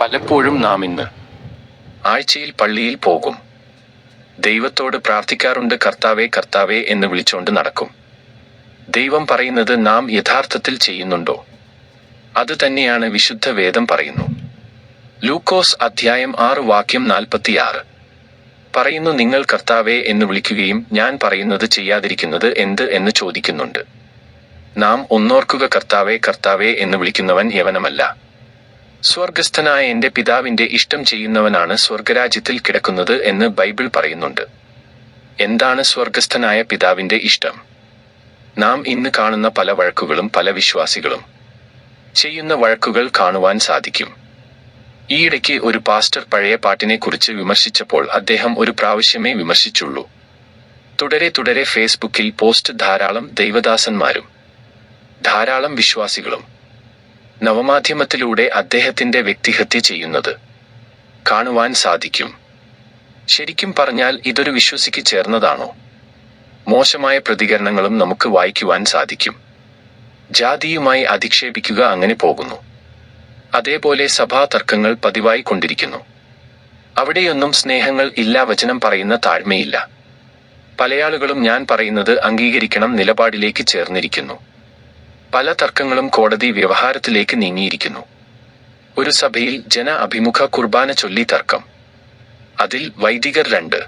പലപ്പോഴും നാം ഇന്ന് ആഴ്ചയിൽ പള്ളിയിൽ പോകും. ദൈവത്തോട് പ്രാർത്ഥിക്കാറുണ്ട് കർത്താവേ കർത്താവേ എന്ന് വിളിച്ചുകൊണ്ട് നടക്കും. ദൈവം പറയുന്നത് നാം യഥാർത്ഥത്തിൽ ചെയ്യുന്നുണ്ടോ? അത് തന്നെയാണ് വിശുദ്ധ വേദം പറയുന്നു. ലൂക്കോസ് അധ്യായം ആറ് വാക്യം നാൽപ്പത്തിയാറ്. പറയുന്നു നിങ്ങൾ കർത്താവേ എന്ന് വിളിക്കുകയും ഞാൻ പറയുന്നത് ചെയ്യാതിരിക്കുന്നത് എന്ത് എന്ന് ചോദിക്കുന്നുണ്ട്. നാം ഒന്നോർക്കുക കർത്താവേ കർത്താവേ എന്ന് വിളിക്കുന്നവൻ യവനമല്ല. സ്വർഗസ്ഥനായ എന്റെ പിതാവിന്റെ ഇഷ്ടം ചെയ്യുന്നവനാണ് സ്വർഗരാജ്യത്തിൽ കിടക്കുന്നത് എന്ന് ബൈബിൾ പറയുന്നുണ്ട്. എന്താണ് സ്വർഗസ്ഥനായ പിതാവിന്റെ ഇഷ്ടം? നാം ഇന്ന് കാണുന്ന പല വഴക്കുകളും പല വിശ്വാസികളും ചെയ്യുന്ന വഴക്കുകൾ കാണുവാൻ സാധിക്കും. ഈയിടയ്ക്ക് ഒരു പാസ്റ്റർ പഴയ പാട്ടിനെ കുറിച്ച് വിമർശിച്ചപ്പോൾ അദ്ദേഹം ഒരു പ്രാവശ്യമേ വിമർശിച്ചുള്ളൂ. തുടരെ തുടരെ ഫേസ്ബുക്കിൽ പോസ്റ്റ് ധാരാളം ദൈവദാസന്മാരും ധാരാളം വിശ്വാസികളും നവമാധ്യമത്തിലൂടെ അദ്ദേഹത്തിന്റെ വ്യക്തിഹത്യ ചെയ്യുന്നത് കാണുവാൻ സാധിക്കും. ശരിക്കും പറഞ്ഞാൽ ഇതൊരു വിശ്വസിക്ക് ചേർന്നതാണോ? മോശമായ പ്രതികരണങ്ങളും നമുക്ക് വായിക്കുവാൻ സാധിക്കും. ജാതിയുമായി അധിക്ഷേപിക്കുക അങ്ങനെ പോകുന്നു. അതേപോലെ സഭാ തർക്കങ്ങൾ പതിവായി കൊണ്ടിരിക്കുന്നു. അവിടെയൊന്നും സ്നേഹങ്ങൾ ഇല്ല വചനം പറയുന്ന താഴ്മയില്ല. പലയാളുകളും ഞാൻ പറയുന്നത് അംഗീകരിക്കണം നിലപാടിലേക്ക് ചേർന്നിരിക്കുന്നു. പല തർക്കങ്ങളും കോടതി വ്യവഹാരത്തിലേക്ക് നീങ്ങിയിരിക്കുന്നു. ഒരു സഭയിൽ ജന അഭിമുഖ കുർബാന ചൊല്ലി തർക്കം. അതിൽ വൈദികർ രണ്ട്.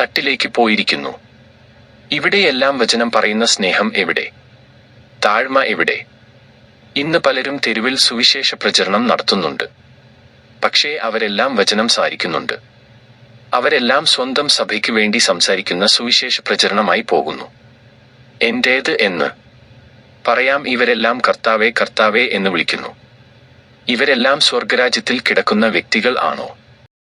തട്ടിലേക്ക് പോയിരിക്കുന്നു. ഇവിടെയെല്ലാം വചനം പറയുന്ന സ്നേഹം എവിടെ? താഴ്മ എവിടെ? ഇന്ന് പലരും തെരുവിൽ സുവിശേഷ പ്രചരണം നടത്തുന്നുണ്ട്. പക്ഷേ അവരെല്ലാം വചനം സാരിക്കുന്നുണ്ട്. അവരെല്ലാം സ്വന്തം സഭയ്ക്ക് വേണ്ടി സംസാരിക്കുന്ന സുവിശേഷ പ്രചരണമായി പോകുന്നു. എന്റേത് എന്ന് പറയാം ഇവരെല്ലാം കർത്താവെ കർത്താവെ എന്ന് വിളിക്കുന്നു. ഇവരെല്ലാം സ്വർഗരാജ്യത്തിൽ കിടക്കുന്ന വ്യക്തികൾ ആണോ?